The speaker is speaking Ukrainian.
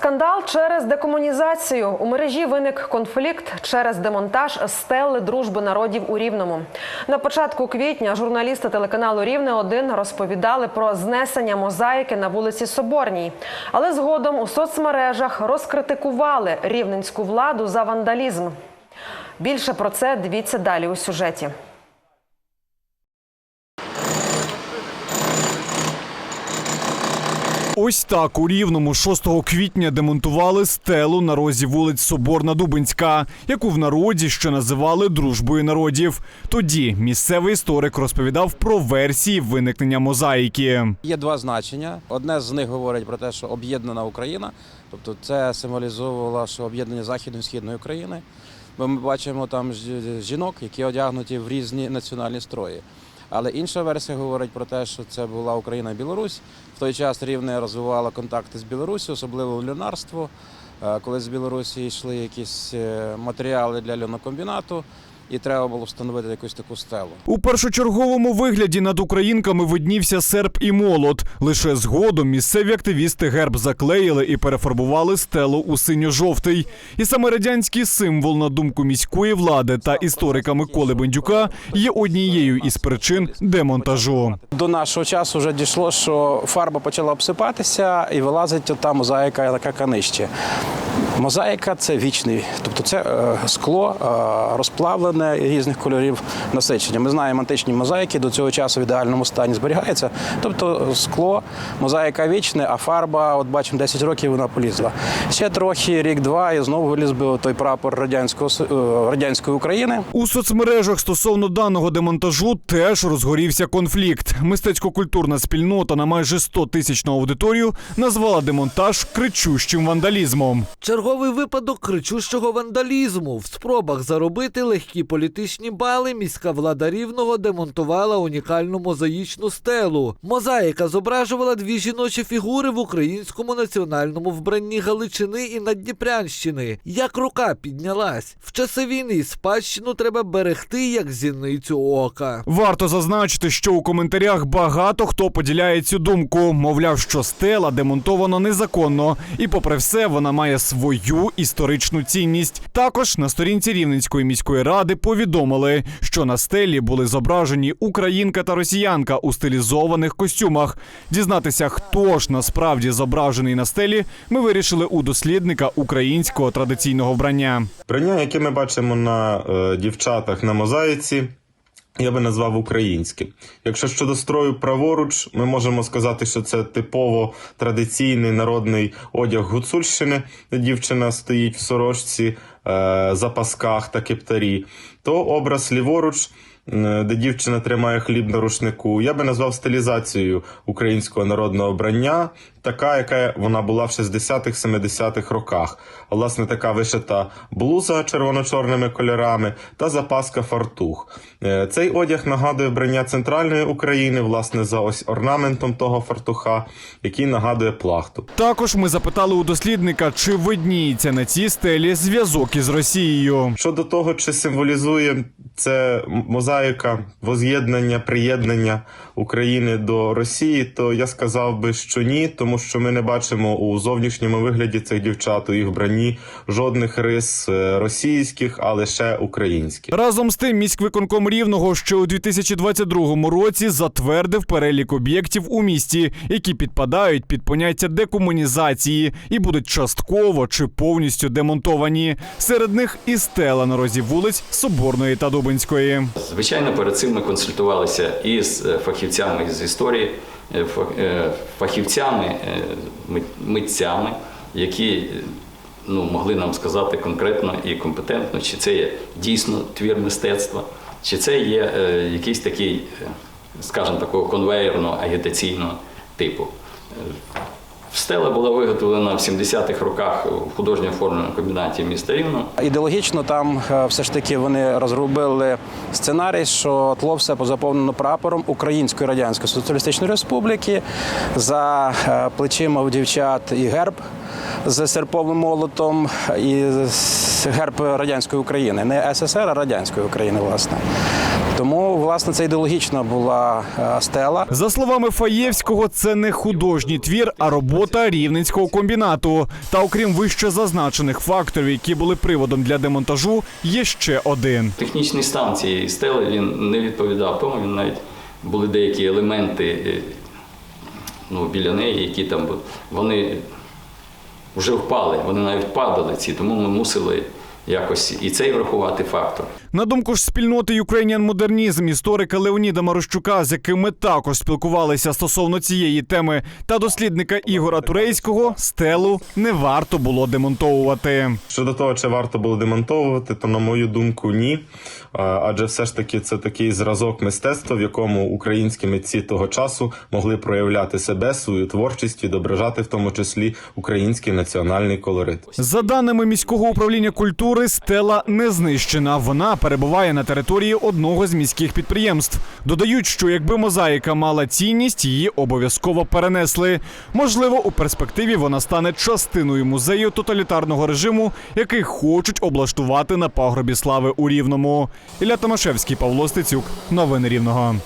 Скандал через декомунізацію. У мережі виник конфлікт через демонтаж стели дружби народів у Рівному. На початку квітня журналісти телеканалу Рівне 1 розповідали про знесення мозаїки на вулиці Соборній. Але згодом у соцмережах розкритикували рівненську владу за вандалізм. Більше про це дивіться далі у сюжеті. Ось так у Рівному 6 квітня демонтували стелу на розі вулиць Соборна Дубинська, яку в народі ще називали дружбою народів. Тоді місцевий історик розповідав про версії виникнення мозаїки. Є два значення. Одне з них говорить про те, що об'єднана Україна, тобто це символізовувало, що об'єднання Західної Східної України. Бо ми бачимо там жінок, які одягнуті в різні національні строї. Але інша версія говорить про те, що це була Україна і Білорусь. В той час Рівне розвивала контакти з Білорусі, особливо льонарство. Е, Коли з Білорусі йшли якісь е, матеріали для льонокомбінату, і треба було встановити якусь таку стелу. У першочерговому вигляді над українками виднівся серп і молот. Лише згодом місцеві активісти герб заклеїли і перефарбували стелу у синьо-жовтий. І саме радянський символ, на думку міської влади та історика Миколи Бендюка, є однією із причин демонтажу. До нашого часу вже дійшло, що фарба почала обсипатися і вилазить та мозаїка, яка канище. Мозаїка це вічний, тобто це е, скло е, розплавлене різних кольорів насичення. Ми знаємо античні мозаїки до цього часу в ідеальному стані зберігається. Тобто скло, мозаїка вічне, а фарба, от бачимо, 10 років вона полізла. Ще трохи, рік-два, і знову виліз би той прапор радянського е, радянської України. У соцмережах стосовно даного демонтажу теж розгорівся конфлікт. Мистецько-культурна спільнота на майже 100 тисячну аудиторію назвала демонтаж кричущим вандалізмом. Черговий випадок кричущого вандалізму. В спробах заробити легкі політичні бали міська влада рівного демонтувала унікальну мозаїчну стелу. Мозаїка зображувала дві жіночі фігури в українському національному вбранні Галичини і Надніпрянщини. Як рука піднялась. В часи війни спадщину треба берегти як зіницю ока. Варто зазначити, що у коментарях багато хто поділяє цю думку. Мовляв, що стела демонтована незаконно, і, попри все, вона має свою історичну цінність. Також на сторінці Рівненської міської ради повідомили, що на стелі були зображені українка та росіянка у стилізованих костюмах. Дізнатися, хто ж насправді зображений на стелі, ми вирішили у дослідника українського традиційного вбрання. Прання, яке ми бачимо на е, дівчатах на мозаїці, я би назвав українським. Якщо щодо строю праворуч, ми можемо сказати, що це типово традиційний народний одяг гуцульщини, де дівчина стоїть в сорочці, е, запасках та кептарі, то образ ліворуч. Де дівчина тримає хліб на рушнику, я би назвав стилізацією українського народного обрання, така, яка вона була в 60-х, 70-х роках. Власне, така вишита блуза червоно-чорними кольорами та запаска фартух. Е, Цей одяг нагадує вбрання центральної України, власне, за ось орнаментом того фартуха, який нагадує плахту. Також ми запитали у дослідника, чи видніється на цій стелі зв'язок із Росією. Щодо того, чи символізує це мозаїка воз'єднання, приєднання України до Росії, то я сказав би, що ні, тому що ми не бачимо у зовнішньому вигляді цих дівчат у їх вбранні жодних рис е, російських, а лише українських. Разом з тим, міськвиконком Рівного ще у 2022 році затвердив перелік об'єктів у місті, які підпадають під поняття декомунізації і будуть частково чи повністю демонтовані. Серед них і стела на розі вулиць Соборної та Дубинської. Звичайно, перед цим ми консультувалися із е, фахівцями з історії, фахівцями, е, митцями, які е, ну, могли нам сказати конкретно і компетентно, чи це є дійсно твір мистецтва, чи це є е, якийсь такий, е, скажімо, такого конвейерно агітаційного типу. Стела була виготовлена в 70-х роках в художньо-оформленому комбінаті міста Рівно. Ідеологічно там е, все ж таки вони розробили сценарій, що тло все позаповнено прапором Української Радянської Соціалістичної Республіки. За е, плечима у дівчат і герб з серповим молотом, і герб радянської України, не СССР, а радянської України, власне. Тому, власне, це ідеологічна була е, стела. За словами Фаєвського, це не художній твір, а робота рівненського комбінату. Та окрім вище зазначених факторів, які були приводом для демонтажу, є ще один. Технічний стан цієї стели він не відповідав тому, він навіть були деякі елементи е, ну, біля неї, які там вони вже впали, вони навіть падали ці, тому ми мусили якось і цей врахувати фактор. На думку ж спільноти Ukrainian Modernism, історика Леоніда Марощука, з яким ми також спілкувалися стосовно цієї теми, та дослідника Ігора Турейського, стелу не варто було демонтовувати. Щодо того, чи варто було демонтовувати, то на мою думку, ні. Адже все ж таки це такий зразок мистецтва, в якому українські митці того часу могли проявляти себе, свою творчість, відображати в тому числі український національний колорит. За даними міського управління культури, стела не знищена. Вона перебуває на території одного з міських підприємств. Додають, що якби мозаїка мала цінність, її обов'язково перенесли. Можливо, у перспективі вона стане частиною музею тоталітарного режиму, який хочуть облаштувати на пагорбі слави у Рівному. Ілля Томашевський, Павло Стецюк. Новини Рівного.